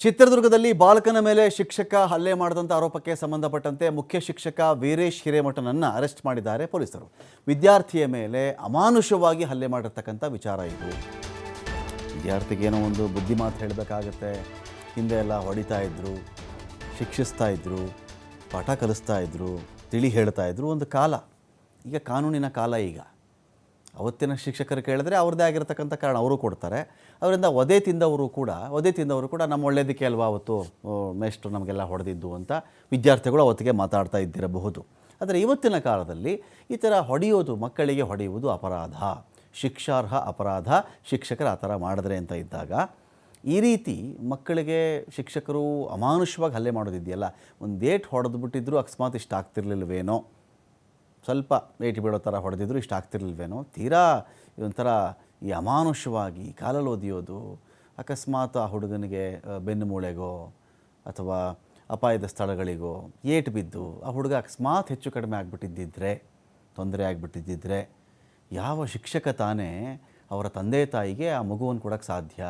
ಚಿತ್ರದುರ್ಗದಲ್ಲಿ ಬಾಲಕನ ಮೇಲೆ ಶಿಕ್ಷಕ ಹಲ್ಲೆ ಮಾಡಿದಂಥ ಆರೋಪಕ್ಕೆ ಸಂಬಂಧಪಟ್ಟಂತೆ ಮುಖ್ಯ ಶಿಕ್ಷಕ ವೀರೇಶ್ ಹಿರೇಮಠನನ್ನು ಅರೆಸ್ಟ್ ಮಾಡಿದ್ದಾರೆ ಪೊಲೀಸರು. ವಿದ್ಯಾರ್ಥಿಯ ಮೇಲೆ ಅಮಾನುಷವಾಗಿ ಹಲ್ಲೆ ಮಾಡಿರ್ತಕ್ಕಂಥ ವಿಚಾರ ಇದು. ವಿದ್ಯಾರ್ಥಿಗೇನೋ ಒಂದು ಬುದ್ಧಿ ಮಾತು ಹೇಳಬೇಕಾಗತ್ತೆ. ಹಿಂದೆ ಎಲ್ಲ ಹೊಡಿತಾ ಇದ್ದರು ಶಿಕ್ಷಿಸ್ತಾ ಇದ್ದರು ಪಾಠ ಕಲಿಸ್ತಾ ಇದ್ದರು ತಿಳಿ ಹೇಳ್ತಾ ಇದ್ದರು ಒಂದು ಕಾಲ. ಈಗ ಕಾನೂನಿನ ಕಾಲ ಈಗ. ಅವತ್ತಿನ ಶಿಕ್ಷಕರು ಕೇಳಿದ್ರೆ ಅವ್ರದ್ದೇ ಆಗಿರತಕ್ಕಂಥ ಕಾರಣ ಅವರು ಕೊಡ್ತಾರೆ. ಅವರಿಂದ ಒದೇ ತಿಂದವರು ಕೂಡ ಒದೇ ತಿಂದವರು ಕೂಡ ನಮ್ಮ ಒಳ್ಳೇದಕ್ಕೆ ಅಲ್ವಾ ಅವತ್ತು? ಮೇಷ್ಟ್ರು ನಮಗೆಲ್ಲ ಹೊಡೆದಿದ್ದು ಅಂತ ವಿದ್ಯಾರ್ಥಿಗಳು ಅವತ್ತಿಗೆ ಮಾತಾಡ್ತಾ ಇದ್ದಿರಬಹುದು. ಆದರೆ ಇವತ್ತಿನ ಕಾಲದಲ್ಲಿ ಈ ಥರ ಹೊಡೆಯೋದು ಮಕ್ಕಳಿಗೆ ಹೊಡೆಯುವುದು ಅಪರಾಧ. ಶಿಕ್ಷಾರ್ಹ ಅಪರಾಧ ಶಿಕ್ಷಕರು ಆ ಥರ ಮಾಡಿದ್ರೆ ಅಂತ ಇದ್ದಾಗ ಈ ರೀತಿ ಮಕ್ಕಳಿಗೆ ಶಿಕ್ಷಕರು ಅಮಾನುಷವಾಗಿ ಹಲ್ಲೆ ಮಾಡೋದಿದೆಯಲ್ಲ? ಒಂದು ಏಟ್ ಹೊಡೆದು ಬಿಟ್ಟಿದ್ರು ಅಕಸ್ಮಾತ್ ಇಷ್ಟ ಆಗ್ತಿರ್ಲಿಲ್ವೇನೋ ಸ್ವಲ್ಪ ಏಟಿ ಬೀಳೋ ಥರ ಹೊಡೆದಿದ್ರು ಇಷ್ಟ ಆಗ್ತಿರ್ಲಿಲ್ವೇನೋ? ತೀರಾ ಒಂಥರ ಈ ಅಮಾನುಷವಾಗಿ ಕಾಲಲ್ಲಿ ಒದಿಯೋದು, ಅಕಸ್ಮಾತ್ ಆ ಹುಡುಗನಿಗೆ ಬೆನ್ನು ಮೂಳೆಗೋ ಅಥವಾ ಅಪಾಯದ ಸ್ಥಳಗಳಿಗೋ ಏಟು ಬಿದ್ದು ಆ ಹುಡುಗ ಅಕಸ್ಮಾತ್ ಹೆಚ್ಚು ಕಡಿಮೆ ಆಗಿಬಿಟ್ಟಿದ್ದಿದ್ರೆ, ತೊಂದರೆ ಆಗಿಬಿಟ್ಟಿದ್ದಿದ್ರೆ ಯಾವ ಶಿಕ್ಷಕ ತಾನೇ ಅವರ ತಂದೆ ತಾಯಿಗೆ ಆ ಮಗುವನ್ನು ಕೊಡೋಕ್ಕೆ ಸಾಧ್ಯ?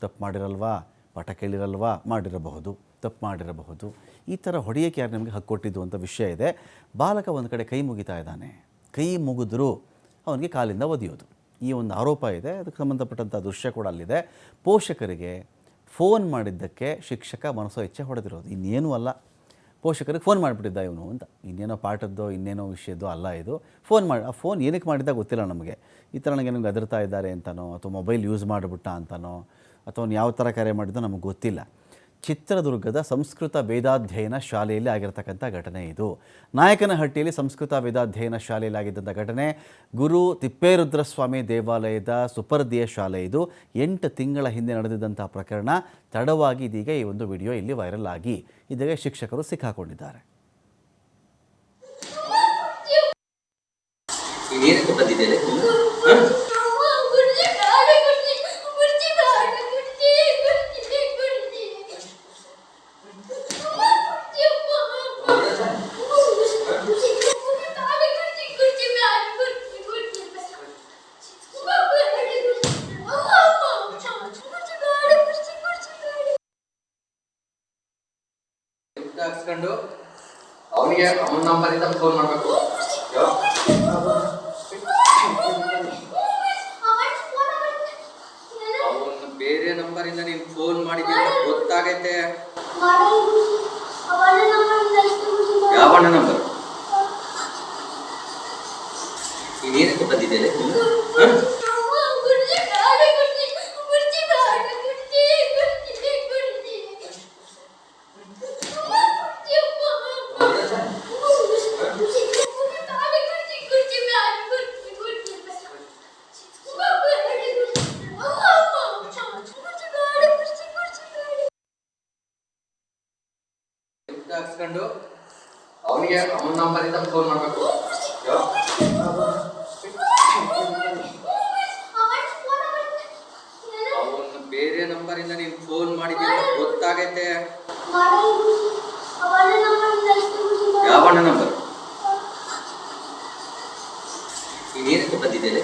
ತಪ್ಪು ಮಾಡಿರಲ್ವಾ? ಪಾಠ ಕೇಳಿರಲ್ವಾ? ಮಾಡಿರಬಹುದು. ತಪ್ಪು ಮಾಡಿರಬಹುದು. ಈ ಥರ ಹೊಡೆಯೋಕ್ಕೆ ಯಾರು ನಿಮಗೆ ಹಕ್ಕು ಕೊಟ್ಟಿದ್ದು ಅಂತ ವಿಷಯ ಇದೆ. ಬಾಲಕ ಒಂದು ಕಡೆ ಕೈ ಮುಗಿತಾ ಇದ್ದಾನೆ. ಕೈ ಮುಗಿದ್ರೂ ಅವನಿಗೆ ಕಾಲಿಂದ ಒದೆಯೋದು. ಈ ಒಂದು ಆರೋಪ ಇದೆ. ಅದಕ್ಕೆ ಸಂಬಂಧಪಟ್ಟಂಥ ದೃಶ್ಯ ಕೂಡ ಅಲ್ಲಿದೆ. ಪೋಷಕರಿಗೆ ಫೋನ್ ಮಾಡಿದ್ದಕ್ಕೆ ಶಿಕ್ಷಕ ಮನಸ್ಸೋ ಇಚ್ಛೆ ಹೊಡೆದಿರೋದು. ಇನ್ನೇನೂ ಅಲ್ಲ. ಪೋಷಕರಿಗೆ ಫೋನ್ ಮಾಡಿಬಿಟ್ಟಿದ್ದ ಇವನು ಅಂತ. ಇನ್ನೇನೋ ಪಾಠದ್ದೋ, ಇನ್ನೇನೋ ವಿಷಯದ್ದೋ ಅಲ್ಲ ಇದು. ಫೋನ್ ಮಾಡಿ, ಆ ಫೋನ್ ಏನಕ್ಕೆ ಮಾಡಿದ್ದ ಗೊತ್ತಿಲ್ಲ ನಮಗೆ. ಈ ಥರ ನನಗೆ ನನಗೆ ಅದರ್ತಾ ಇದ್ದಾರೆ ಅಂತನೋ, ಅಥವಾ ಮೊಬೈಲ್ ಯೂಸ್ ಮಾಡಿಬಿಟ್ಟ ಅಂತನೋ, ಅಥವಾ ಅವ್ನು ಯಾವ ಥರ ಕರೆ ಮಾಡಿದ್ದೋ ನಮಗೆ ಗೊತ್ತಿಲ್ಲ. ಚಿತ್ರದುರ್ಗದ ಸಂಸ್ಕೃತ ವೇದಾಧ್ಯಯನ ಶಾಲೆಯಲ್ಲಿ ಆಗಿರತಕ್ಕಂಥ ಘಟನೆ ಇದು. ನಾಯಕನಹಟ್ಟಿಯಲ್ಲಿ ಸಂಸ್ಕೃತ ವೇದಾಧ್ಯಯನ ಶಾಲೆಯಲ್ಲಿ ಆಗಿದ್ದಂಥ ಘಟನೆ. ಗುರು ತಿಪ್ಪೇರುದ್ರಸ್ವಾಮಿ ದೇವಾಲಯದ ಸುಪರ್ದಿಯ ಶಾಲೆ ಇದು. ಎಂಟು ತಿಂಗಳ ಹಿಂದೆ ನಡೆದಿದ್ದಂಥ ಪ್ರಕರಣ. ತಡವಾಗಿ ಇದೀಗ ಈ ಒಂದು ವಿಡಿಯೋ ಇಲ್ಲಿ ವೈರಲ್ ಆಗಿ ಇದೀಗ ಶಿಕ್ಷಕರು ಸಿಕ್ಕಾಕೊಂಡಿದ್ದಾರೆ. ಬಂದಿದ್ದೇನೆ ದುಡ್ಡು ಹಾಕ್ಸ್ಕೊಂಡು ಅವನಿಗೆ ಅವನ ನಂಬರಿಂದ ಫೋನ್ ಮಾಡಬೇಕು. ಅವನ ಬೇರೆ ನಂಬರಿಂದ ನೀನು ಫೋನ್ ಮಾಡಿದ್ಯಾ ಅಂತ ಗೊತ್ತಾಗೈತೆ. ಯಾವಣ್ಣ ನಂಬರ್ ನೀನೇನಕ್ಕೆ ಬಂದಿದ್ದೇನೆ ಹಾಕ್ಸ್ಕೊಂಡು ಅವನಿಗೆ ಅವನ ನಂಬರಿಂದ ಫೋನ್ ಮಾಡಬೇಕು. ಅವನ ಬೇರೆ ನಂಬರಿಂದ ನೀವು ಫೋನ್ ಮಾಡಿದ್ಯ ಗೊತ್ತಾಗೈತೆ. ಯಾವಣ್ಣ ನಂಬರ್ ನೀನೇನಕ್ಕೆ ಬಂದಿದ್ದೇನೆ